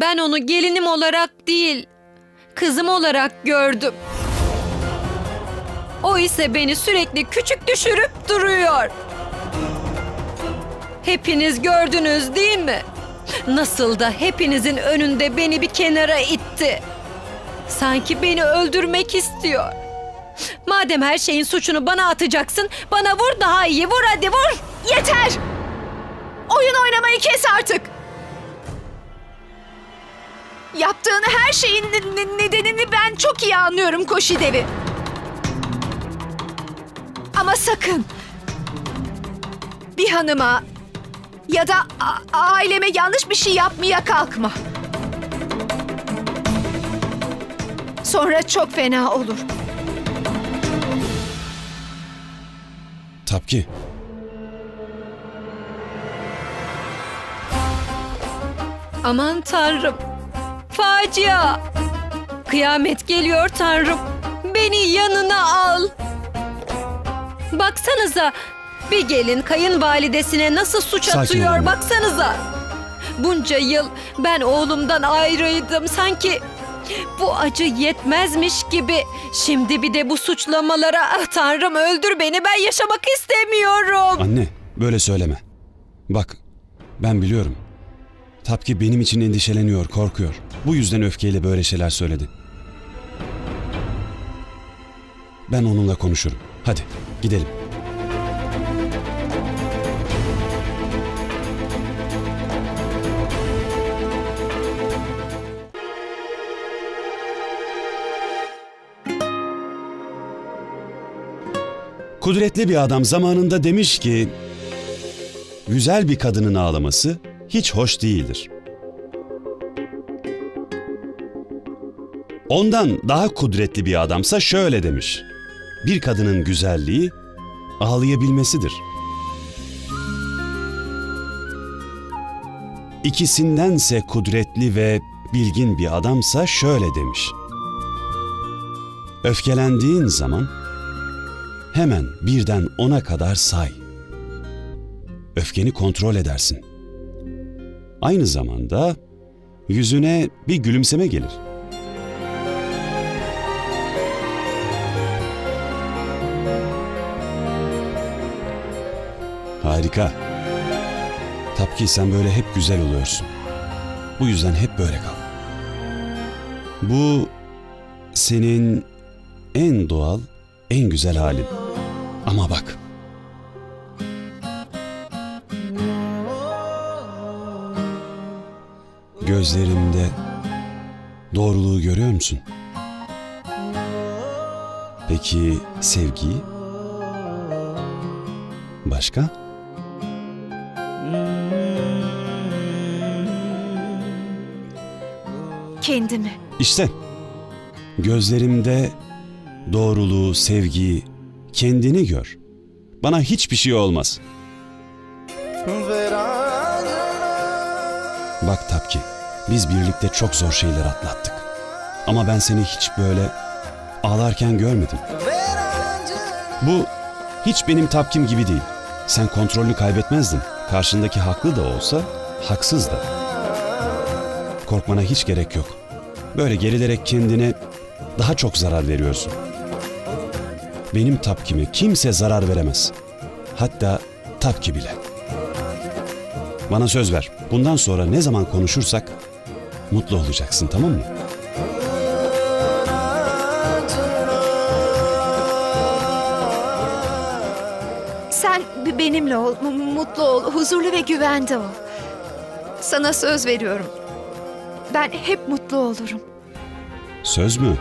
Ben onu gelinim olarak değil, kızım olarak gördüm. O ise beni sürekli küçük düşürüp duruyor. Hepiniz gördünüz değil mi? Nasıl da hepinizin önünde beni bir kenara itti. Sanki beni öldürmek istiyor. Madem her şeyin suçunu bana atacaksın, bana vur daha iyi. Vur hadi vur. Yeter! Oyun oynamayı kes artık. Yaptığın her şeyin ne- ne- nedenini ben çok iyi anlıyorum Koşidevi. Ama sakın bir hanıma ya da aileme yanlış bir şey yapmaya kalkma. Sonra çok fena olur. Tapki, Aman tanrım. Facia. Kıyamet geliyor tanrım. Beni yanına al. Baksanıza. Bir gelin kayınvalidesine nasıl suç Sakin atıyor olun. baksanıza. Bunca yıl ben oğlumdan ayrıydım. Sanki bu acı yetmezmiş gibi. Şimdi bir de bu suçlamalara ah, tanrım öldür beni ben yaşamak istemiyorum. anne böyle söyleme. Bak, ben biliyorum. Tapki benim için endişeleniyor, korkuyor. Bu yüzden öfkeyle böyle şeyler söyledi. Ben onunla konuşurum. Hadi gidelim. Kudretli bir adam zamanında demiş ki, güzel bir kadının ağlaması hiç hoş değildir. Ondan daha kudretli bir adamsa şöyle demiş. Bir kadının güzelliği ağlayabilmesidir. İkisindense kudretli ve bilgin bir adamsa şöyle demiş. Öfkelendiğin zaman hemen birden ona kadar say. Öfkeni kontrol edersin. Aynı zamanda yüzüne bir gülümseme gelir. Harika. Tapki sen böyle hep güzel oluyorsun. Bu yüzden hep böyle kal. Bu senin en doğal, en güzel halin. Ama bak. Gözlerimde doğruluğu görüyor musun? Peki sevgiyi? Başka? Kendimi. İşte gözlerimde doğruluğu, sevgiyi, kendini gör. Bana hiçbir şey olmaz. Bak Tapki, biz birlikte çok zor şeyler atlattık. Ama ben seni hiç böyle ağlarken görmedim. Bu hiç benim Tapkim gibi değil. Sen kontrolünü kaybetmezdin. Karşındaki haklı da olsa haksız da. Korkmana hiç gerek yok. Böyle gerilerek kendine daha çok zarar veriyorsun. Benim tapkime kimse zarar veremez. Hatta tapki bile. Bana söz ver. Bundan sonra ne zaman konuşursak mutlu olacaksın tamam mı? Sen benimle ol, mu- mutlu ol, huzurlu ve güvende ol. Sana söz veriyorum. Ben hep mutlu olurum. Söz mü?